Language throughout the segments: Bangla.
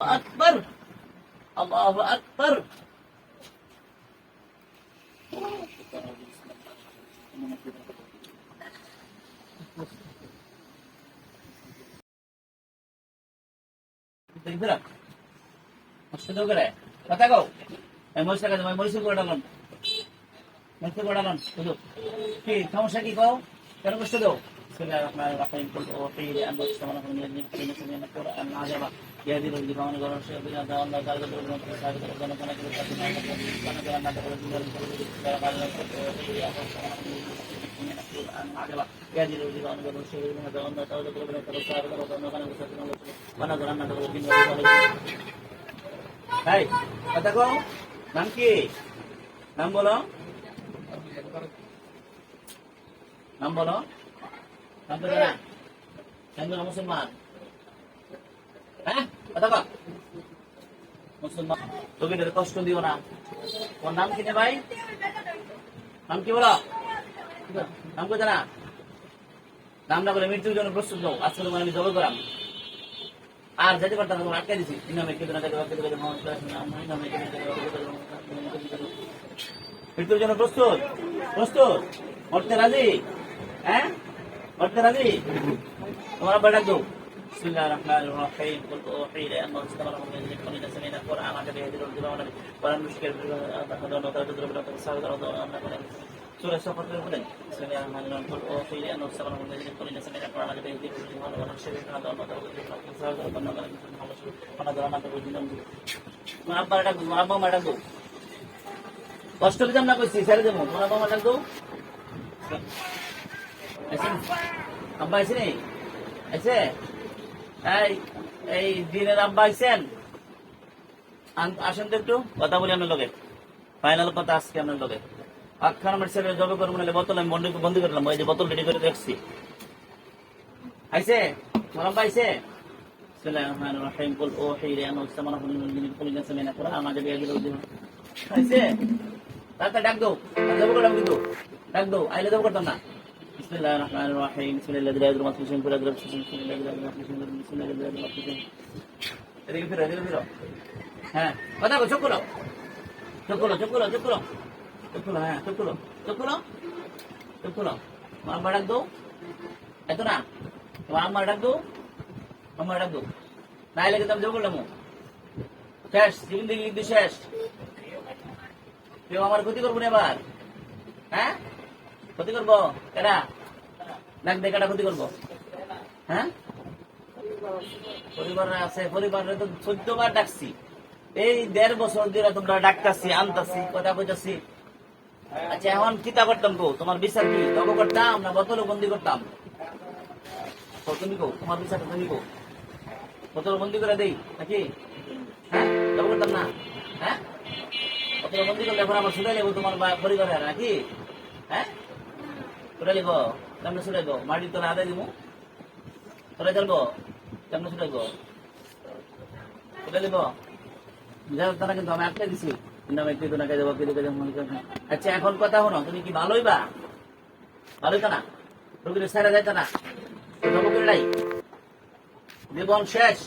আকবর আল্লাহ আকবর কথা কও মরিসের করে ডাকলাম মরিসের করে ডাকলাম শুধু কি সমস্যা কি কও কেন কষ্ট দেও আপনার আপনার ইনপুট ও يهدي الذي كان يقول الشيء بنا ذا الله قال قد ربنا في سابق ربنا كان كل شيء ما كان كان ما تقول من الذي قال قل اوحي لي ان استمر من القران عجبا يهدي الذي كان يقول الشيء بنا ذا الله قال قد ربنا في سابق ربنا كان كل شيء ما كان ما تقول من الذي হাই কথা কও নাম কি নাম বলো নাম বলো নাম তো জানা নাম বলো মুসলমান হ্যাঁ কথা তোকে কষ্ট দিও না ওর নাম কি ভাই নাম কি বলো নাম কো জানা নাম না বলে মৃত্যুর জন্য প্রস্তুত হও আজকে তোমার আমি জব করাম আর যেতে পারতাম না তোমার আটকে দিছি না না মৃত্যুর জন্য প্রস্তুত প্রস্তুত মরতে রাজি হ্যাঁ মরতে রাজি তোমার আব্বা ডাক بسم الله الرحمن الرحيم قل اوحي الي انه استمر من الذين كنا سمعنا القران عجب يهدي الرجل ولم نشكر فهدى الله تعالى تدرب لك الصالح سورة سفر الهدى بسم الله الرحمن الرحيم قل اوحي الي انه استمر من الذين كنا سمعنا القران عجب يهدي الرجل ولم نشكر فهدى الله تعالى تدرب لك الصالح ونظر ما تقول তোমার আব্বা ডাক তোমার আব্বা মা ডাক দাও কষ্ট দিতাম না কইছি ছেড়ে দেবো তোমার আব্বা মা ডাক দাও আইসেন? আব্বা আইসে নেই আইসে এই এই দিনের আব্বা আসেন তো একটু, কথা বলি আপনার লোকে ফাইনাল কথা আজকে আপনার লোকে আখ্যান আমার ছেলে জবে করব নাহলে বোতল আমি বন্ধু বন্ধু করলাম ওই যে বোতল রেডি করে রাখছি আইছে? মরাম পাইছে ডাক ডাক আইলে করতাম না। بسم الله الرحمن الرحيم بسم الله الذي لا يضر مع اسمه شيء ولا يضر بسم الله الذي لا يضر مع اسمه شيء بسم الله الذي لا يضر مع اسمه شيء এদিকে ফিরো এদিকে ফিরো হ্যাঁ কথা বল চুপ করো চুপ করো চুপ করো চুপ করো চুপ করো হ্যাঁ চুপ করো চুপ করো চুপ করো তোমার আম্মা ডাক দাও এত না তোমার আম্মা ডাক দাও আম্মা ডাক দাও না এলে কিন্তু আমি জব করলাম শেষ জীবন দিকে লিখতে শেষ কেউ আমার ক্ষতি করবো না এবার হ্যাঁ ক্ষতি করব? কেডা ডাক দিয়ে কেডা ক্ষতি করব? হ্যাঁ? পরিবার আছে, পরিবারে তো চোদ্দ বার ডাকছি। এই দেড় বছর ধরে তোমরা ডাকতাছি, আনতাছি, কথা কইতাছি। আচ্ছা এখন কিতা করতাম গো? তোমার বিচার কি? তবে করতাম না বোতলে বন্দি করতাম? তো তুমি কো তোমার বিচারটা তুমি কো বোতল বন্দি করে দেই, নাকি? হ্যাঁ তবে করতাম না? হ্যাঁ? বোতল বন্দি করলে এখন আমার ছুটে যাব তোমার বা- পরিবারে, নাকি? যাব কেমন যাব দিব কেমন যাব যাব তারা কিন্তু আমি আটকে দিছি। কিন্তু আমি কিন্তু কেটে আচ্ছা এখন কথা হলো তুমি কি ভালোই বা? ভালোই না? রোগীর সারা যাইতে না? নাই? জীবন শেষ।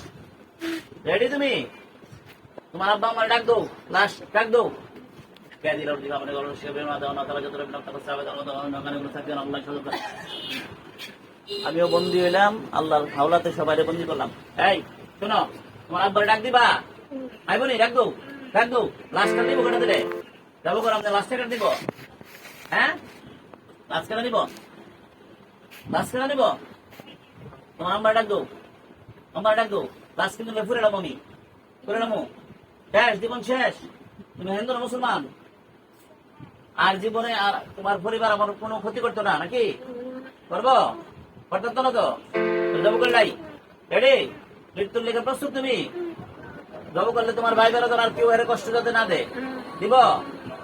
রেডি তুমি? তোমার আব্বা আমার ডাক দো লাস্ট ডাক দো আমিও বন্দি হইলাম, আল্লাহর হাওলাতে সবাই বন্দি করলাম। এই, শোনো, তোমার আব্বার ডাক দিবা? আইবো নি ডাক দো ডাক দো লাস্ট কাট দিব কেটে দিলে যাব করাম লাস্ট কাট দিব। হ্যাঁ? লাস্ট কাটা দিব? লাস্ট কাটা দিব? তোমার আম্বার ডাক দো আমার ডাক দো লাস্ট কিন্তু ফুরে নামো আমি ফুরে নামো শেষ, জীবন শেষ, তুমি হিন্দু না মুসলমান? আর জীবনে আর তোমার পরিবার আমার কোনো ক্ষতি করতো না, নাকি? করব? করতে না তো? জব করলাই রেডি মৃত্যুর লেগে প্রস্তুত তুমি? জব করলে তোমার ভাই বেরোতো আর কেউ এর কষ্ট যাতে না দে দিব?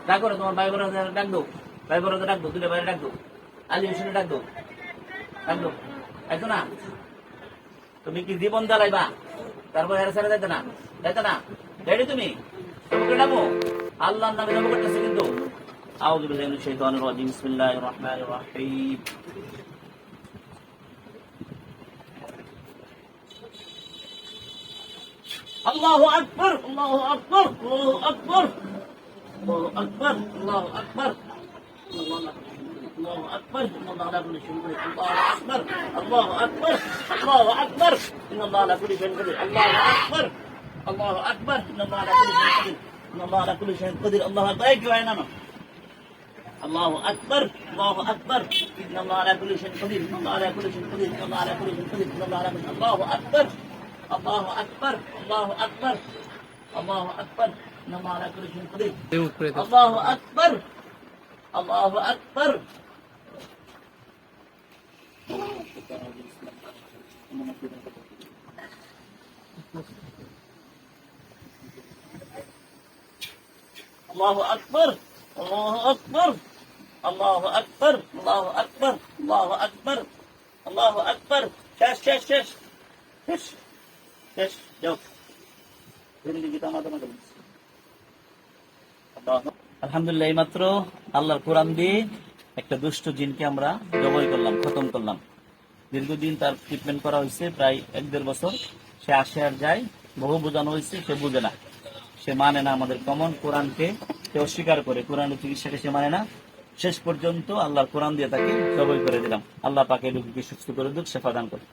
ডাক করো, তোমার ভাই বেরোতে ডাক দো ভাই বেরোতে ডাক দো বাইরে ডাক দো আলি হোসেনে ডাক দো ডাক দো এতো না? তুমি কি জীবন জ্বালাইবা? তারপর হেরে ছেড়ে যাইতে না? যাইতে না? রেডি তুমি? নামো? আল্লাহর নামে জব করতেছে কিন্তু। أعوذ بالله من الشيطان الرجيم. بسم الله الرحمن الرحيم. الله أكبر الله أكبر الله أكبر الله أكبر الله أكبر. الله أكبر إن الله أكبر كل شيء. الله أكبر الله أكبر الله أكبر. إن الله لا كل شيء قدير. الله أكبر الله أكبر. إن الله أكبر كل شيء قدير. إن الله لا كل شيء قدير. الله أكبر. أيوة يا الله أكبر الله أكبر. إن الله على كل شيء قدير إن الله على كل شيء قدير إن الله على كل شيء قدير إن الله على كل شيء. الله أكبر الله أكبر الله أكبر الله أكبر. إن الله على كل شيء قدير. الله أكبر الله أكبر. الله أكبر الله أكبر. আল্লাহ আকবর আল্লাহ আকবর আল্লাহ আকবর আল্লাহ আকবর শেষ শেষ শেষ শেষ শেষ যাও আলহামদুলিল্লাহ আল্লাহর কোরআন দিয়ে একটা দুষ্ট জিনকে আমরা জবাই করলাম, খতম করলাম। দীর্ঘদিন তার ট্রিটমেন্ট করা হয়েছে, প্রায় এক দেড় বছর। সে আসে আর যায়, বহু বোঝানো হয়েছে, সে বুঝে না। সে মানে না আমাদের কমন কোরআনকে সে অস্বীকার করে। কোরআনের চিকিৎসাকে সে মানে না। শেষ পর্যন্ত আল্লাহর কোরআন দিয়ে তাকে জবই করে দিলাম। আল্লাহ পাকে রুগীকে সুস্থ করে দিক সেফা দান করে